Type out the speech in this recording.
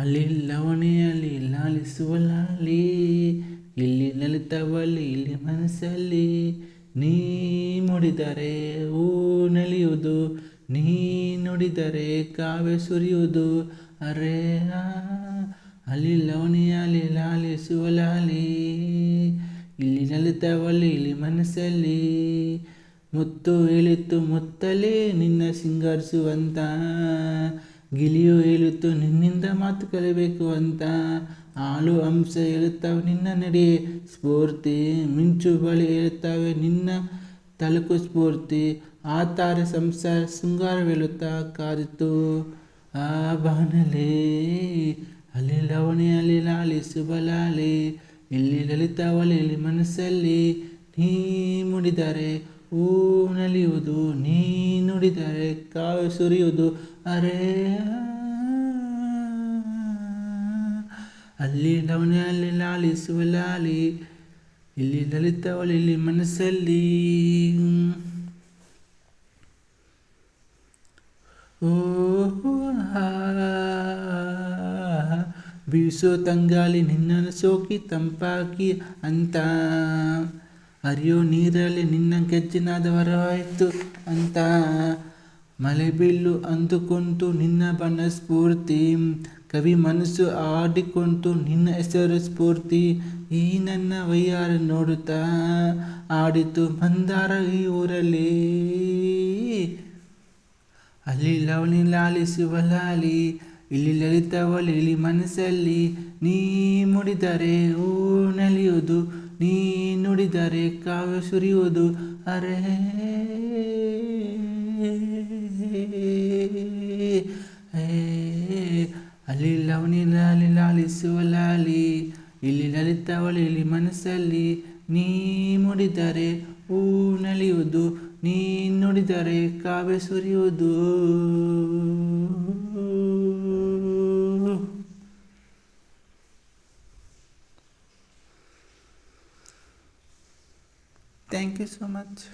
ಅಲ್ಲಿ ಲವಣಿಯಲ್ಲಿ ಲಾಲಿಸುವ ಲಾಲಿ ಇಲ್ಲಿ ನಲಿತವಲ್ಲಿ, ಇಲ್ಲಿ ಮನಸ್ಸಲ್ಲಿ. ನೀ ನೋಡಿದರೆ ಹೂ ನಲಿಯುವುದು. ನೀ ನುಡಿದರೆ ಕಾವ್ಯ ಸುರಿಯುವುದು. ಅರೆ ಅಲ್ಲಿ ಲವಣಿಯಲ್ಲಿ ಲಾಲಿಸುವ ಲಾಲಿ ಇಲ್ಲಿ ನಲಿತವಲ್ಲಿ, ಇಲ್ಲಿ ಮನಸ್ಸಲ್ಲಿ. ಮುತ್ತು ಇಳಿತು ಮುತ್ತಲೇ ನಿನ್ನ ಸಿಂಗರಿಸುವಂತ. ಗಿಲಿಯು ಹೇಳುತ್ತು ನಿನ್ನಿಂದ ಮಾತು ಕಲಿಬೇಕು ಅಂತ. ಹಾಲು ಅಂಶ ಹೇಳುತ್ತವೆ, ನಿನ್ನ ನಡೆ ಸ್ಫೂರ್ತಿ. ಮಿಂಚು ಬಳಿ ಹೇಳುತ್ತವೆ, ನಿನ್ನ ತಲುಕು ಸ್ಫೂರ್ತಿ. ಆ ಸಂಸ ಸಂಸಾರ ಶೃಂಗಾರವೇಳುತ್ತಾ ಕಾದಿತು, ಆ ಬಾನಲಿ, ಅಲ್ಲಿ ಲವಣಿಯಲ್ಲಿ ಶುಭ ಬಲಾಲಿ ಇಲ್ಲಿ ಲಲಿತಾವಲಿ ಇಲ್ಲಿ ಮನಸ್ಸಲ್ಲಿ ನೀ ಮುಡಿದರೆ ಹೂ ನಲಿಯುವುದು ನೀ ನುಡಿದರೆ ಕಾವು ಸುರಿಯುವುದು, ಅರೆ ಅಲ್ಲಿ ಲವನಲ್ಲಿ ಲಾಲಿಸುವ ಲಾಲಿ ಇಲ್ಲಿ ಲಲಿತವಳಿ ಇಲ್ಲಿ ಮನಸ್ಸಲ್ಲಿ. ಓ ಬೀಸೋ ತಂಗಾಲಿ ನಿನ್ನನ್ನು ಸೋಕಿ ತಂಪಾಕಿ ಅಂತ. ಹರಿಯೋ ನೀರಲ್ಲಿ ನಿನ್ನ ಗೆಜ್ಜಿನಾದ ವರವಾಯಿತು ಅಂತ. ಮಳೆ ಬೀಳು ಅಂದುಕೊಂತು ನಿನ್ನ ಬಣ್ಣ ಸ್ಫೂರ್ತಿ. ಕವಿ ಮನಸ್ಸು ಆಡಿಕೊಂತು ನಿನ್ನ ಹೆಸರು ಸ್ಫೂರ್ತಿ. ಈ ನನ್ನ ವೈಯಾರ ನೋಡುತ್ತಾ ಆಡಿತು ಮಂದಾರ ಈ ಊರಲ್ಲಿ. ಅಲ್ಲಿ ಲವಣಿ ಲಾಲಿಸುವ ಲಾಲಿ ಇಲ್ಲಿ ಲಲಿತವಳಿ ಇಲ್ಲಿ ಮನಸ್ಸಲ್ಲಿ. ನೀ ಮುಡಿದರೆ ಓ ನಲಿಯುವುದು ನೀ ನುಡಿದರೆ ಕಾವ್ಯ ಸುರಿಯುವುದು. ಅರೆ. ಅಲ್ಲಿ ಲವಣಿ ಲಾಲಿ ಲಾಲಿಸುವ ಲಾಲಿ, ಇಲ್ಲಿ ಲಲಿತವಳಿ ಇಲ್ಲಿ ಮನಸ್ಸಲ್ಲಿ. ನೀ ಮುಡಿದರೆ ಹೂ ನಲಿಯುವುದು. ನೀ ನುಡಿದರೆ ಕಾವ್ಯ ಸುರಿಯುವುದು. Thank you so much.